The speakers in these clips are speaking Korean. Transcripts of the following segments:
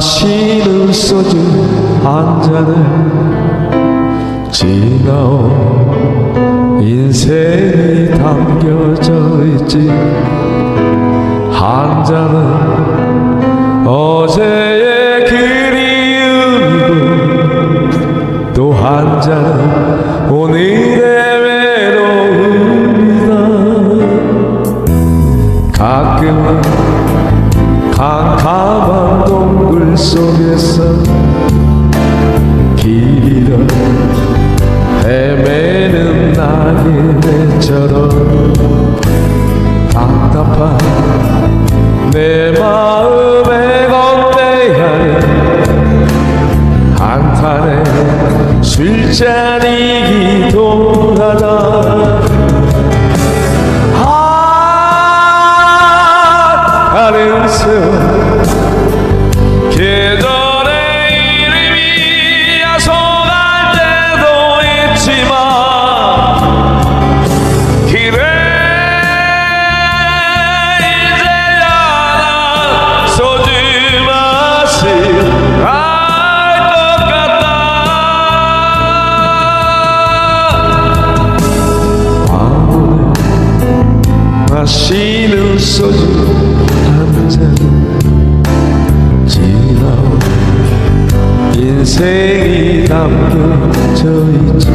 마시는 소주 한 잔에 지나온 인생이 담겨져 있지. 한 잔은 어제의 그리움이고 또 한 잔은 오늘의 외로움이다. 가끔은 캄캄한 동굴 속에서 길 잃어 헤매는 나그네처럼 답답한 내 마음에 건배하는 한탄의 술잔이 기도하다 마시는 소주 한잔 지나온 인생이 담겨져 있지.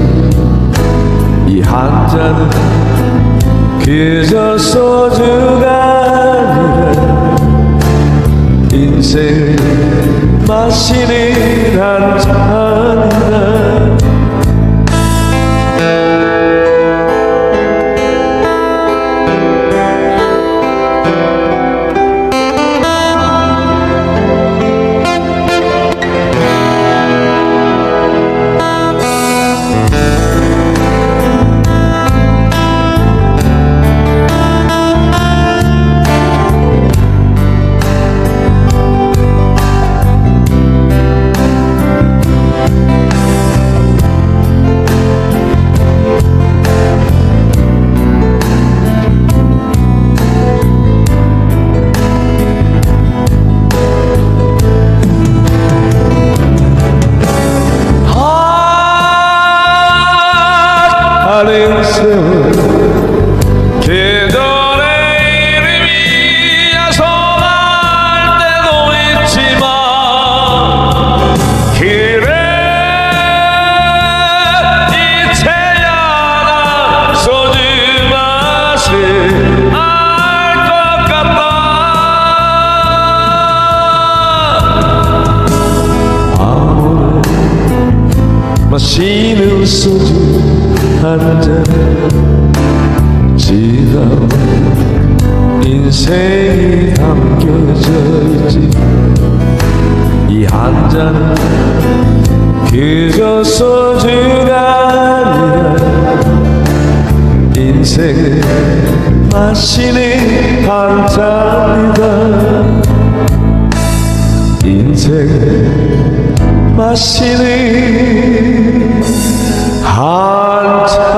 이 한 잔은 그저 소주가 아니라 인생을 마시는 한 잔 하는 세월 계절의 이름이 야속할 때도 있지만 길에 이제야 난 소주 맛을 알것 같다. 아무래 마시는 소주 한잔 지나온 인생이 담겨져 있지. 이 한 잔은 그저 소주가 아니라 인생을 마시는 한 잔이다. 인생을 마시는 한 잔.